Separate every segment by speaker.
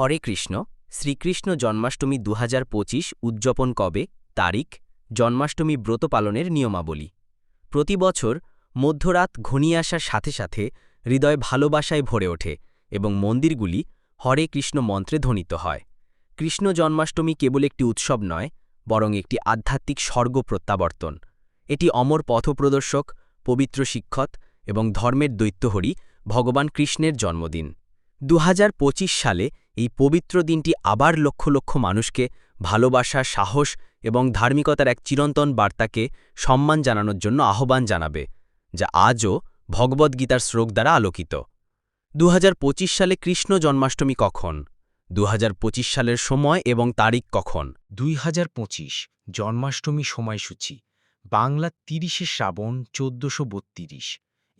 Speaker 1: হরে কৃষ্ণ, শ্রীকৃষ্ণ জন্মাষ্টমী দু হাজার পঁচিশ উদযাপন কবে? তারিখ, জন্মাষ্টমী ব্রত পালনের নিয়মাবলী। প্রতি বছর মধ্যরাত ঘনিয়ে আসার সাথে সাথে হৃদয় ভালোবাসায় ভরে ওঠে এবং মন্দিরগুলি হরে কৃষ্ণ মন্ত্রে ধ্বনিত হয়। কৃষ্ণ জন্মাষ্টমী কেবল একটি উৎসব নয়, বরং একটি আধ্যাত্মিক স্বর্গ প্রত্যাবর্তন। এটি অমর পথপ্রদর্শক, পবিত্র শিক্ষক এবং ধর্মের দৈত্যহরি ভগবান কৃষ্ণের জন্মদিন। দু হাজার পঁচিশ সালে এই পবিত্র দিনটি আবার লক্ষ লক্ষ মানুষকে ভালোবাসা, সাহস এবং ধার্মিকতার এক চিরন্তন বার্তাকে সম্মান জানানোর জন্য আহ্বান জানাবে, যা আজও ভগবদ্গীতার শ্লোক দ্বারা আলোকিত। দু হাজার পঁচিশ সালে কৃষ্ণ জন্মাষ্টমী কখন? দু হাজার পঁচিশ সালের সময় এবং তারিখ কখন?
Speaker 2: দুই হাজার পঁচিশ, জন্মাষ্টমী সময়সূচি, বাংলা তিরিশে শ্রাবণ চোদ্দশো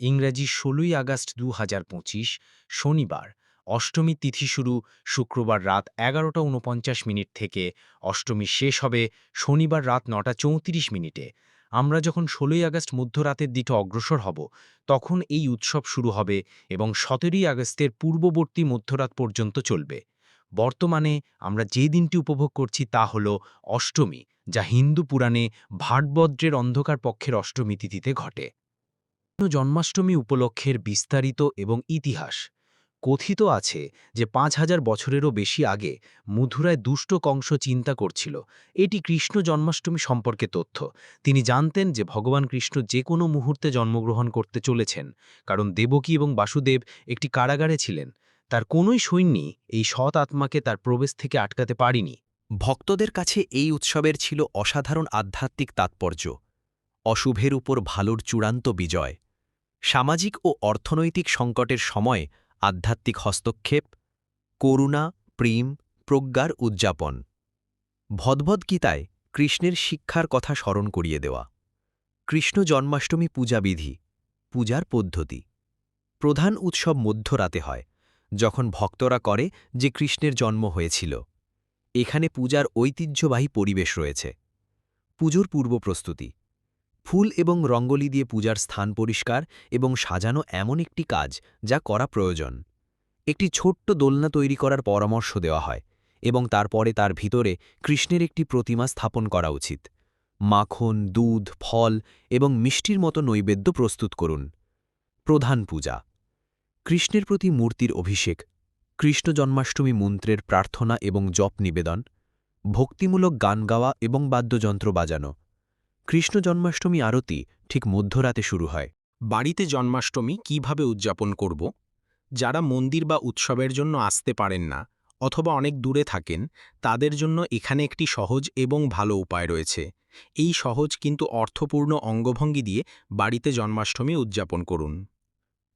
Speaker 2: ইংরাজি ষোলোই আগস্ট দু শনিবার। অষ্টমী তিথি শুরু শুক্রবার রাত এগারোটা উনপঞ্চাশ মিনিট থেকে। অষ্টমী শেষ হবে শনিবার রাত নটা চৌত্রিশ মিনিটে। আমরা যখন ষোলোই আগস্ট মধ্যরাতের দিকে অগ্রসর হব, তখন এই উৎসব শুরু হবে এবং সতেরোই আগস্টের পূর্ববর্তী মধ্যরাত পর্যন্ত চলবে। বর্তমানে আমরা যে দিনটি উপভোগ করছি তা হল অষ্টমী, যা হিন্দু পুরাণে ভাটবদ্রের অন্ধকার পক্ষের অষ্টমী তিথিতে ঘটে। জন্মাষ্টমী উপলক্ষের বিস্তারিত এবং ইতিহাস। কথিত আছে যে পাঁচ হাজার বছরেরও বেশি আগে মধুরায় দুষ্ট কংস চিন্তা করছিল। এটি কৃষ্ণ জন্মাষ্টমী সম্পর্কে তথ্য। তিনি জানতেন যে ভগবান কৃষ্ণ যে কোনো মুহূর্তে জন্মগ্রহণ করতে চলেছেন, কারণ দেবকী এবং বাসুদেব একটি কারাগারে ছিলেন। তার কোনোই সৈন্যই এই সৎ আত্মাকে তার প্রবেশ থেকে আটকাতে পারিনি।
Speaker 3: ভক্তদের কাছে এই উৎসবের ছিল অসাধারণ আধ্যাত্মিক তাৎপর্য। অশুভের উপর ভালোর চূড়ান্ত বিজয়। সামাজিক ও অর্থনৈতিক সংকটের সময় আধ্যাত্মিক হস্তক্ষেপ, করুণা, প্রেম, প্রজ্ঞার উদযাপন। ভদভদগীতায় কৃষ্ণের শিক্ষার কথা স্মরণ করিয়ে দেওয়া। কৃষ্ণ জন্মাষ্টমী পূজাবিধি, পূজার পদ্ধতি। প্রধান উৎসব মধ্যরাতে হয়, যখন ভক্তরা করে যে কৃষ্ণের জন্ম হয়েছিল। এখানে পূজার ঐতিহ্যবাহী পরিবেশ রয়েছে। পুজোর পূর্ব প্রস্তুতি। ফুল এবং রঙ্গলি দিয়ে পূজার স্থান পরিষ্কার এবং সাজানো এমন একটি কাজ যা করা প্রয়োজন। একটি ছোট্ট দোলনা তৈরি করার পরামর্শ দেওয়া হয় এবং তারপরে তার ভিতরে কৃষ্ণের একটি প্রতিমা স্থাপন করা উচিত। মাখন, দুধ, ফল এবং মিষ্টির মতো নৈবেদ্য প্রস্তুত করুন। প্রধান পূজা। কৃষ্ণের প্রতি মূর্তির অভিষেক, কৃষ্ণ জন্মাষ্টমী মন্ত্রের প্রার্থনা এবং জপ নিবেদন, ভক্তিমূলক গান গাওয়া এবং বাদ্যযন্ত্র বাজানো। কৃষ্ণ জন্মাষ্টমী আরতি ঠিক মধ্যরাতে শুরু হয়।
Speaker 2: বাড়িতে জন্মাষ্টমী কীভাবে উদযাপন করব? যারা মন্দির বা উৎসবের জন্য আসতে পারেন না অথবা অনেক দূরে থাকেন, তাদের জন্য এখানে একটি সহজ এবং ভালো উপায় রয়েছে। এই সহজ কিন্তু অর্থপূর্ণ অঙ্গভঙ্গি দিয়ে বাড়িতে জন্মাষ্টমী উদযাপন করুন।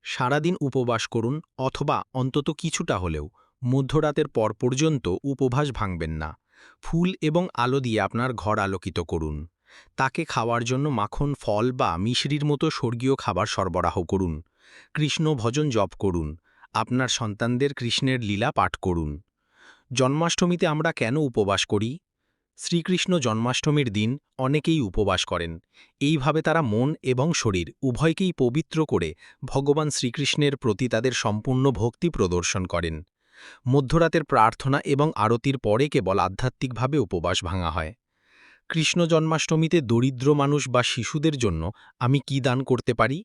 Speaker 2: সারাদিন উপবাস করুন অথবা অন্তত কিছুটা হলেও, মধ্যরাতের পর পর্যন্ত উপবাস ভাঙবেন না। ফুল এবং আলো দিয়ে আপনার ঘর আলোকিত করুন। তাকে খাওয়ার জন্য মাখন, ফল বা মিশরির মতো স্বর্গীয় খাবার সরবরাহ করুন। কৃষ্ণ ভজন জপ করুন। আপনার সন্তানদের কৃষ্ণের লীলা পাঠ করুন। জন্মাষ্টমীতে আমরা কেন উপবাস করি? শ্রীকৃষ্ণ জন্মাষ্টমীর দিন অনেকেই উপবাস করেন। এইভাবে তারা মন এবং শরীর উভয়কেই পবিত্র করে ভগবান শ্রীকৃষ্ণের প্রতি তাদের সম্পূর্ণ ভক্তি প্রদর্শন করেন। মধ্যরাতের প্রার্থনা এবং আরতির পরে কেবল আধ্যাত্মিকভাবে উপবাস ভাঙা হয়। কৃষ্ণ জন্মাষ্টমীতে দরিদ্র মানুষ বা শিশুদের জন্য আমি কি দান করতে পারি?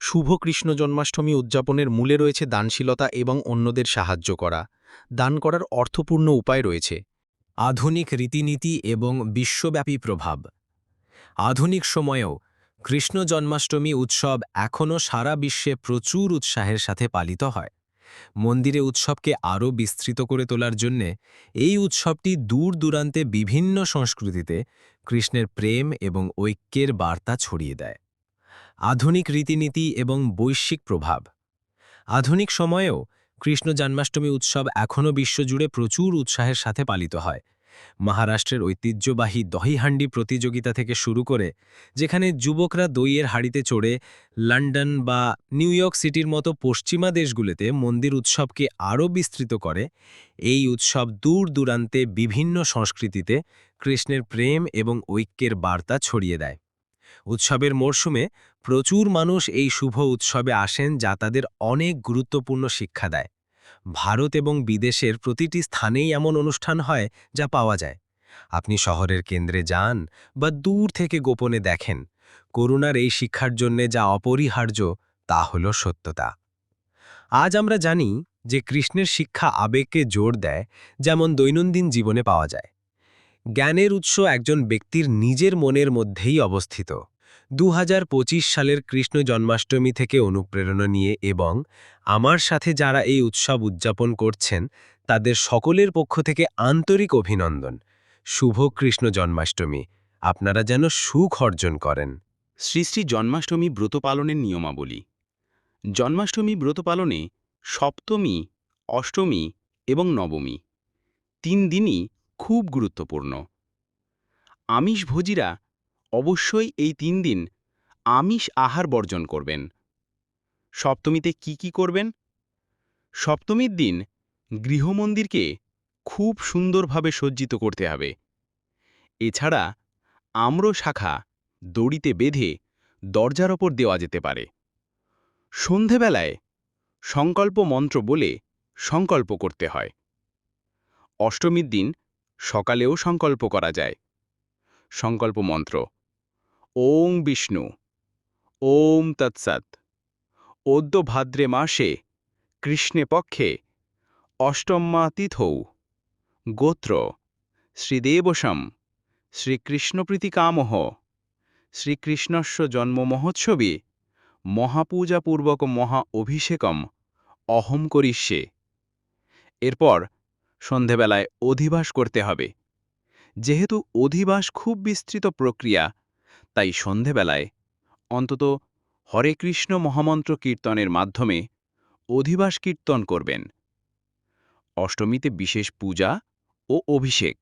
Speaker 2: শুভ কৃষ্ণ জন্মাষ্টমী উদযাপনের মূলে রয়েছে দানশীলতা এবং অন্যদের সাহায্য করা। দান করার অর্থপূর্ণ উপায় রয়েছে।
Speaker 3: আধুনিক রীতিনীতি এবং বিশ্বব্যাপী প্রভাব। আধুনিক সময়েও কৃষ্ণ জন্মাষ্টমী উৎসব এখনও সারা বিশ্বে প্রচুর উৎসাহের সাথে পালিত হয়। মন্দিরে উৎসবকে আরও বিস্তৃত করে তোলার জন্যে এই উৎসবটি দূর দূরান্তে বিভিন্ন সংস্কৃতিতে কৃষ্ণের প্রেম এবং ঐক্যের বার্তা ছড়িয়ে দেয়। আধুনিক রীতিনীতি এবং বৈশ্বিক প্রভাব। আধুনিক সময়েও কৃষ্ণ জন্মাষ্টমী উৎসব এখনও বিশ্বজুড়ে প্রচুর উৎসাহের সাথে পালিত হয়। মহারাষ্ট্রের ঐতিহ্যবাহী দহিহান্ডি প্রতিযোগিতা থেকে শুরু করে, যেখানে যুবকরা দইয়ের হাড়িতে চড়ে লন্ডন বা নিউ ইয়র্ক সিটির মতো পশ্চিমা দেশগুলিতে মন্দির উৎসবকে আরও বিস্তৃত করে, এই উৎসব দূর দূরান্তে বিভিন্ন সংস্কৃতিতে কৃষ্ণের প্রেম এবং ঐক্যের বার্তা ছড়িয়ে দেয়। উৎসবের মরশুমে প্রচুর মানুষ এই শুভ উৎসবে আসেন যা তাদের অনেক গুরুত্বপূর্ণ শিক্ষা দেয়।
Speaker 2: ভারত এবং বিদেশের প্রতিটি স্থানেই এমন অনুষ্ঠান হয় যা পাওয়া যায়। আপনি শহরের কেন্দ্রে যান বা দূর থেকে গোপনে দেখেন, করুণার এই শিক্ষার জন্যে যা অপরিহার্য তা হল সত্যতা। আজ আমরা জানি যে কৃষ্ণের শিক্ষা আবেগকে জোর দেয়, যেমন দৈনন্দিন জীবনে পাওয়া যায়। জ্ঞানের উৎস একজন ব্যক্তির নিজের মনের মধ্যেই অবস্থিত। দু হাজার পঁচিশ সালের কৃষ্ণ জন্মাষ্টমী থেকে অনুপ্রেরণা নিয়ে এবং আমার সাথে যারা এই উৎসব উদযাপন করছেন, তাদের সকলের পক্ষ থেকে আন্তরিক অভিনন্দন। শুভ কৃষ্ণ জন্মাষ্টমী। আপনারা যেন সুখ অর্জন করেন।
Speaker 4: শ্রী শ্রী জন্মাষ্টমী ব্রত পালনের নিয়মাবলী। জন্মাষ্টমী ব্রত পালনে সপ্তমী, অষ্টমী এবং নবমী তিন দিনই খুব গুরুত্বপূর্ণ। আমিষভোজীরা অবশ্যই এই তিন দিন আমিষ আহার বর্জন করবেন। সপ্তমীতে কি কি করবেন? সপ্তমীর দিন গৃহমন্দিরকে খুব সুন্দরভাবে সজ্জিত করতে হবে। এছাড়া আম্র শাখা দড়িতে বেঁধে দরজার ওপর দেওয়া যেতে পারে। সন্ধেবেলায় সংকল্প মন্ত্র বলে সংকল্প করতে হয়। অষ্টমীর দিন সকালেও সংকল্প করা যায়। সংকল্প মন্ত্র ওং বিষ্ণু। ওম তৎসৎ অদ্য ভাদ্রে মাসে কৃষ্ণে পক্ষে অষ্টম্মা তিথৌ গোত্র শ্রীদেবসম শ্রীকৃষ্ণপ্রীতিকামহ। শ্রীকৃষ্ণস্য জন্ম মহোৎসবে মহাপূজাপূর্বক মহা অভিষেকম অহম করিষ্যে এরপর সন্ধেবেলায় অধিবাস করতে হবে। যেহেতু অধিবাস খুব বিস্তৃত প্রক্রিয়া তাই সন্ধেবেলায় অন্তত হরে কৃষ্ণ মহামন্ত্র কীর্তনের মাধ্যমে অধিবাস কীর্তন করবেন। অষ্টমীতে বিশেষ পূজা ও অভিষেক।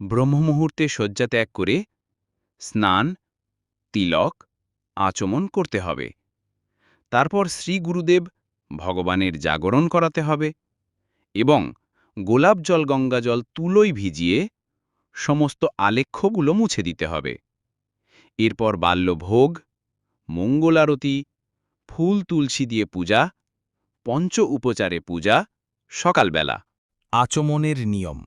Speaker 4: ব্রহ্মমুহূর্তে শয্যা ত্যাগ করে স্নান, তিলক আচমন করতে হবে। তারপর শ্রী গুরুদেব ভগবানের জাগরণ করাতে হবে এবং গোলাপ জল গঙ্গাজল তুলোই ভিজিয়ে সমস্ত আলেখ্যগুলো মুছে দিতে হবে। এরপর বাল্যভোগ, মঙ্গলারতি, ফুল তুলসী দিয়ে পূজা, পঞ্চ উপচারে পূজা, সকালবেলা।
Speaker 5: আচমনের নিয়ম।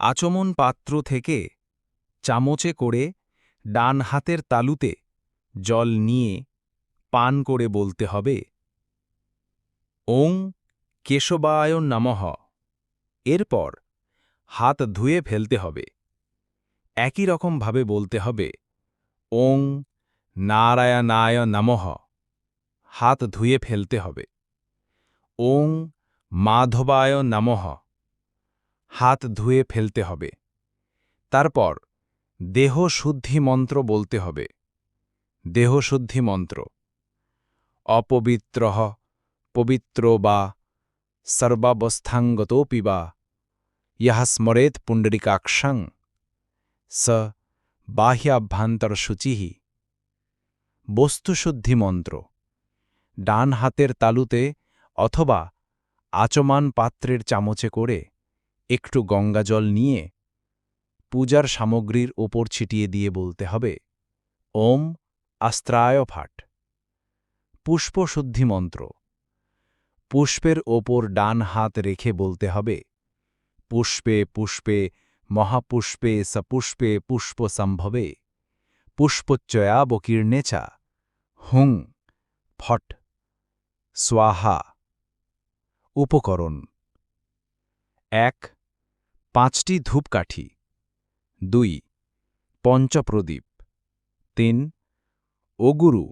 Speaker 5: আচমন পাত্র থেকে চামচে করে ডান হাতের তালুতে জল নিয়ে পান করে বলতে হবে, ওং কেশবায় নমঃ। এরপর হাত ধুয়ে ফেলতে হবে। একই রকমভাবে বলতে হবে ওং নারায়ণায় নমঃ। হাত ধুয়ে ফেলতে হবে। ওং মাধবায় নমঃ। হাত ধুয়ে ফেলতে হবে। তারপর দেহশুদ্ধি মন্ত্র বলতে হবে। দেহশুদ্ধি মন্ত্র। অপবিত্র, পবিত্র বা সর্বাবস্থাঙ্গতোপি বা। ইহ স্মরেত পুণ্ডরিকাক্ষং। স বাহ্যাভ্যান্তরশুচি বস্তুশুদ্ধি মন্ত্র ডান হাতের তালুতে অথবা আচমান পাত্রের চামচে করে একটু গঙ্গাজল নিয়ে পূজার সামগ্রীর ওপর ছিটিয়ে দিয়ে বলতে হবে, ওম আস্ত্রায় ফাট পুষ্পশুদ্ধি মন্ত্র পুষ্পের ওপর ডান হাত রেখে বলতে হবে, পুষ্পে পুষ্পে মহাপুষ্পে সপুষ্পে পুষ্প সম্ভবে, পুষ্পচ্চয়া বকীর্ণেচা হুং, ফট, স্বাহা। উপকরণ, এক, পাঁচটি ধূপকাঠি। দুই, পঞ্চপ্রদীপ। তিন ওগুরু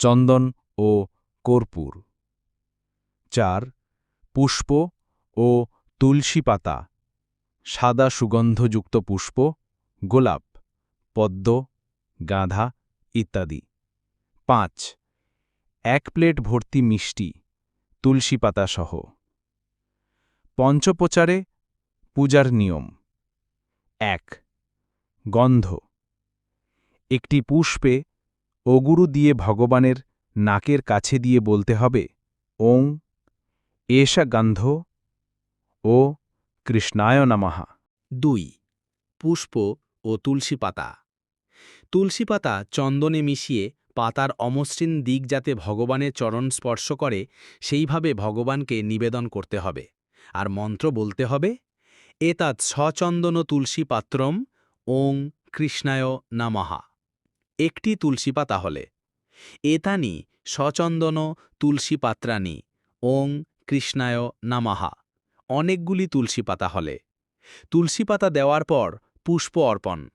Speaker 5: চন্দন ও কর্পূর। চার, পুষ্প ও তুলসী পাতা। সাদা সুগন্ধযুক্ত পুষ্প, গোলাপ, পদ্ম, গাঁধা ইত্যাদি। পাঁচ, এক প্লেট ভর্তি মিষ্টি, তুলসী পাতা সহ। পঞ্চপ্রচারে পূজার নিয়ম। এক, গন্ধ। একটি পুষ্পে অগুরু দিয়ে ভগবানের নাকের কাছে দিয়ে বলতে হবে, ওং, এষা গন্ধ, ও কৃষ্ণায় নমঃ।
Speaker 6: দুই, পুষ্প ও তুলসী পাতা। তুলসী পাতা চন্দনে মিশিয়ে
Speaker 4: পাতার অমসৃণ দিক যাতে ভগবানের চরণ স্পর্শ করে, সেইভাবে ভগবানকে নিবেদন করতে হবে। আর মন্ত্র বলতে হবে, এতাৎ সচন্দন তুলসী পাত্রম ওং কৃষ্ণায় নামাহা একটি তুলসী পাতা হলে, এতানি সচন্দন তুলসী পাত্রানি ওং কৃষ্ণায় নামাহা অনেকগুলি তুলসী পাতা হলে। তুলসী পাতা দেওয়ার পর পুষ্প অর্পণ।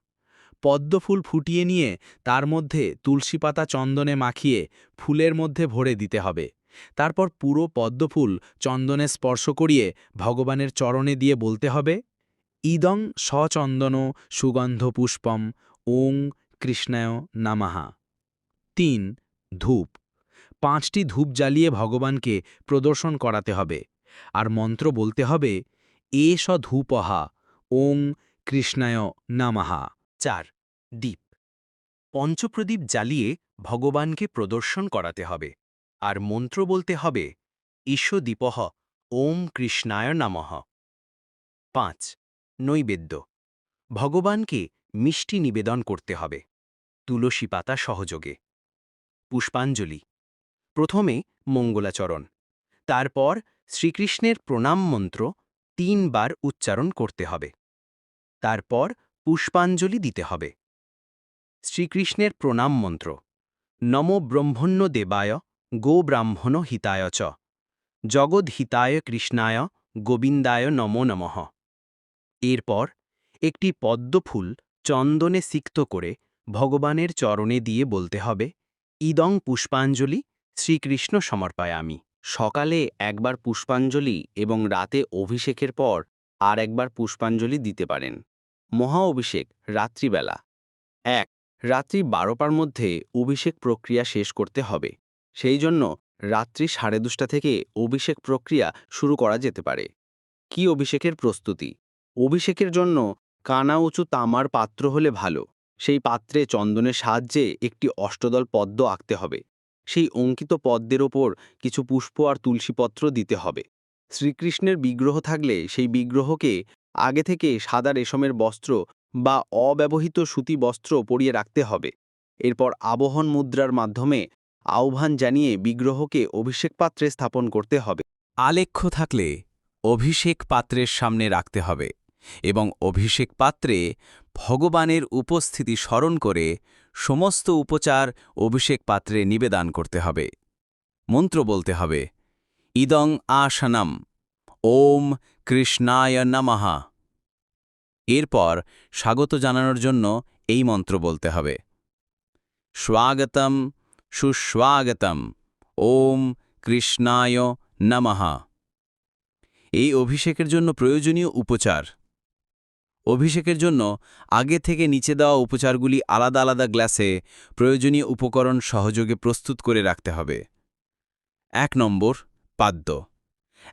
Speaker 4: পদ্মফুল ফুটিয়ে নিয়ে তার মধ্যে তুলসী পাতা চন্দনে মাখিয়ে ফুলের মধ্যে ভরে দিতে হবে। তারপর পুরো পদ্মফুল চন্দনে স্পর্শ করিয়ে ভগবানের চরণে দিয়ে বলতে হবে, ইদং সচন্দন সুগন্ধ পুষ্পম ওং কৃষ্ণায় নামাহা। তিন, ধূপ। পাঁচটি ধূপ জ্বালিয়ে ভগবানকে প্রদর্শন করাতে হবে। আর মন্ত্র বলতে হবে এষ ধূপহা ওং কৃষ্ণায় নামাহা।
Speaker 3: চার, দ্বীপ। পঞ্চপ্রদীপ জ্বালিয়ে ভগবানকে প্রদর্শন করাতে হবে, আর মন্ত্র বলতে হবে ঈশদীপহ ওম কৃষ্ণায় নমঃ। পাঁচ, নৈবেদ্য। ভগবানকে মিষ্টি নিবেদন করতে হবে, তুলসী পাতা সহযোগে। পুষ্পাঞ্জলি। প্রথমে মঙ্গলাচরণ, তারপর শ্রীকৃষ্ণের প্রণাম মন্ত্র তিনবার উচ্চারণ করতে হবে। তারপর পুষ্পাঞ্জলি দিতে হবে। শ্রীকৃষ্ণের প্রণাম মন্ত্র, নম ব্রহ্মণ্য দেবায় গো ব্রাহ্মণ হিতায় চ জগদ্হিতায় কৃষ্ণায় গোবিন্দায় নমো নমঃ। এরপর একটি পদ্মফুল চন্দনে সিক্ত করে ভগবানের চরণে দিয়ে বলতে হবে, ইদং পুষ্পাঞ্জলি, শ্রীকৃষ্ণ সমর্পায়ামি
Speaker 4: সকালে একবার পুষ্পাঞ্জলি এবং রাতে অভিষেকের পর আর একবার পুষ্পাঞ্জলি দিতে পারেন। মহা অভিষেক, রাত্রিবেলা। এক, রাত্রি বারোটার মধ্যে অভিষেক প্রক্রিয়া শেষ করতে হবে। সেই জন্য রাত্রি সাড়ে দুটা থেকে অভিষেক প্রক্রিয়া শুরু করা যেতে পারে। কি অভিষেকের প্রস্তুতি? অভিষেকের জন্য কানা উঁচু তামার পাত্র হলে ভালো। সেই পাত্রে চন্দনের সাহায্যে একটি অষ্টদল পদ্ম আঁকতে হবে। সেই অঙ্কিত পদ্মের ওপর কিছু পুষ্প আর তুলসীপত্র দিতে হবে। শ্রীকৃষ্ণের বিগ্রহ থাকলে সেই বিগ্রহকে আগে থেকে সাদা রেশমের বস্ত্র বা অব্যবহৃত সুতি বস্ত্র পরিয়ে রাখতে হবে। এরপর আবহন মুদ্রার মাধ্যমে আহ্বান জানিয়ে বিগ্রহকে অভিষেক পাত্রে স্থাপন করতে হবে।
Speaker 6: আলেখ্য থাকলে অভিষেক পাত্রের সামনে রাখতে হবে। এবং অভিষেক পাত্রে ভগবানের উপস্থিতি স্মরণ করে সমস্ত উপচার অভিষেক পাত্রে নিবেদন করতে হবে। মন্ত্র বলতে হবে, ইদং আশনম ওম কৃষ্ণায় নমঃ। এরপর স্বাগত জানানোর জন্য এই মন্ত্র বলতে হবে, স্বাগতম সুস্বাগতম, ওম কৃষ্ণায় নমঃ। এই অভিষেকের জন্য প্রয়োজনীয় উপচার অভিষেকের জন্য আগে থেকে নিচে দেওয়া উপচারগুলি আলাদা আলাদা গ্লাসে প্রয়োজনীয় উপকরণ সহযোগে প্রস্তুত করে রাখতে হবে। এক নম্বর, পাদ্য।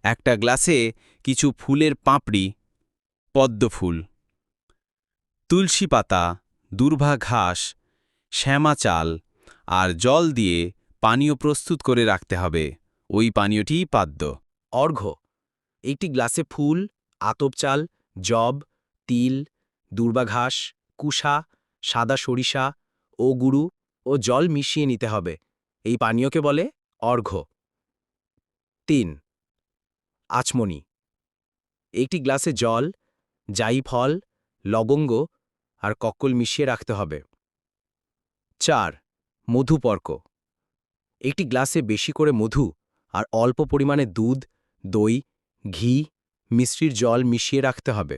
Speaker 6: একটা গ্লাসে কিছু ফুলের পাপড়ি পদ্মফুল তুলসী পাতা, দুর্ভা ঘাস, শ্যামা চাল আর জল দিয়ে পানীয় প্রস্তুত করে রাখতে হবে। ওই পানীয়টিই পাদ্য।
Speaker 3: অর্ঘ্য। একটি গ্লাসে ফুল, আতপ চাল জব তিল, দুর্বাঘাস, কুষা, সাদা সরিষা ও গুরু ও জল মিশিয়ে নিতে হবে। এই পানীয়কে বলে অর্ঘ্য। তিন। আচমনি। একটি গ্লাসে জল জাই ফল, লবঙ্গ আর কক্কল মিশিয়ে রাখতে হবে। চার। মধুপর্ক একটি গ্লাসে বেশি করে মধু আর অল্প পরিমাণে দুধ, দই, ঘি মিশ্রির জল মিশিয়ে রাখতে হবে।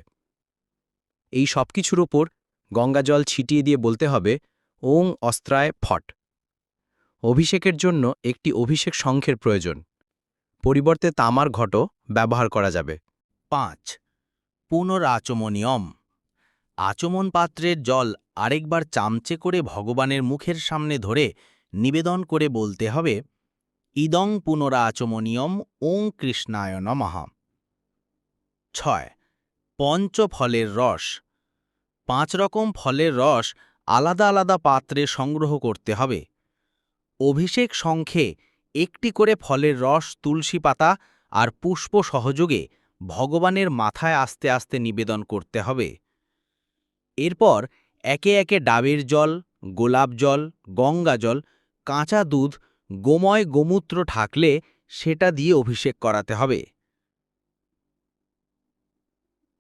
Speaker 3: এই সব কিছুর ওপর গঙ্গা জল ছিটিয়ে দিয়ে বলতে হবে, ওং অস্ত্রায় ফট। অভিষেকের জন্য একটি অভিষেক শঙ্খের প্রয়োজন। পরিবর্তে তামার ঘট ব্যবহার করা যাবে।
Speaker 6: পাঁচ, পুনরাচমনিয়ম। আচমন পাত্রের জল আরেকবার চামচে করে ভগবানের মুখের সামনে ধরে নিবেদন করে বলতে হবে, ইদং পুনরাচমনিয়ম, ওং কৃষ্ণায় নমঃ। ছয় পঞ্চফলের রস। পাঁচ রকম ফলের রস আলাদা আলাদা পাত্রে সংগ্রহ করতে হবে। অভিষেক শঙ্খে একটি করে ফলের রস তুলসী পাতা আর পুষ্প সহযোগে ভগবানের মাথায় আস্তে আস্তে নিবেদন করতে হবে। এরপর একে একে ডাবের জল, গোলাপ জল, গঙ্গা জল, কাঁচা দুধ, গোময় গোমূত্র ঢাকলে সেটা দিয়ে অভিষেক করাতে হবে।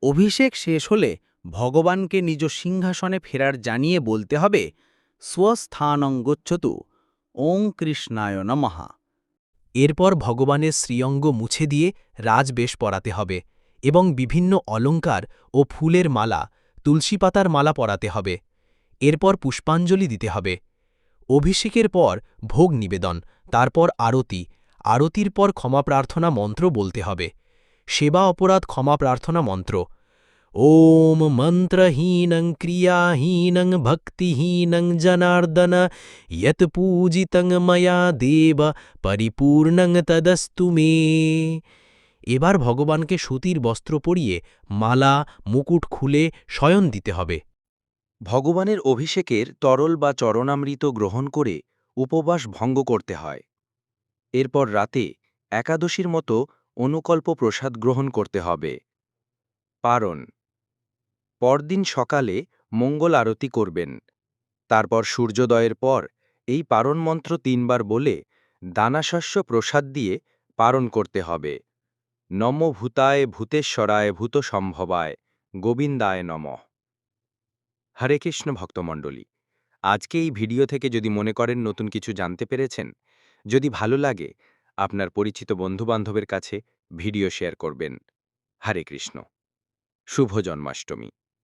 Speaker 6: অভিষেক শেষ হলে ভগবানকে নিজ সিংহাসনে ফেরার জানিয়ে বলতে হবে স্বস্থানং গচ্ছতু ওং কৃষ্ণায় নমঃ।
Speaker 3: এরপর ভগবানের শ্রীঅঙ্গ মুছে দিয়ে রাজবেশ পরাতে হবে এবং বিভিন্ন অলঙ্কার ও ফুলের মালা, তুলসী পাতার মালা পরাতে হবে। এরপর পুষ্পাঞ্জলি দিতে হবে। অভিষেকের পর ভোগ নিবেদন, তারপর আরতি, আরতির পর ক্ষমা প্রার্থনা মন্ত্র বলতে হবে। সেবা অপরাধ ক্ষমা প্রার্থনা মন্ত্র। ওম মন্ত্রহীনং ক্রিয়াহীনং ভক্তিহীনং জনার্দন ইয় পূজিতং ময়া দেব পরিপূর্ণং তদস্তু মে এবার ভগবানকে সুতির বস্ত্র পরিয়ে মালা, মুকুট খুলে শয়ন দিতে হবে।
Speaker 7: ভগবানের অভিষেকের তরল বা চরণামৃত গ্রহণ করে উপবাস ভঙ্গ করতে হয়। এরপর রাতে একাদশীর মতো অনুকল্প প্রসাদ গ্রহণ করতে হবে। পারণ। পরদিন সকালে মঙ্গল আরতি করবেন। তারপর সূর্যোদয়ের পর এই পারণ মন্ত্র তিনবার বলে দানাশস্য প্রসাদ দিয়ে পারণ করতে হবে। নম ভূতায় ভূতেশ্বরায় ভূত সম্ভবায় গোবিন্দায় নমঃ। হরে কৃষ্ণ ভক্তমণ্ডলী, আজকে এই ভিডিও থেকে যদি মনে করেন নতুন কিছু জানতে পেরেছেন, যদি ভালো লাগে আপনার পরিচিত বন্ধুবান্ধবের কাছে ভিডিও শেয়ার করবেন। হরে কৃষ্ণ। শুভ জন্মাষ্টমী।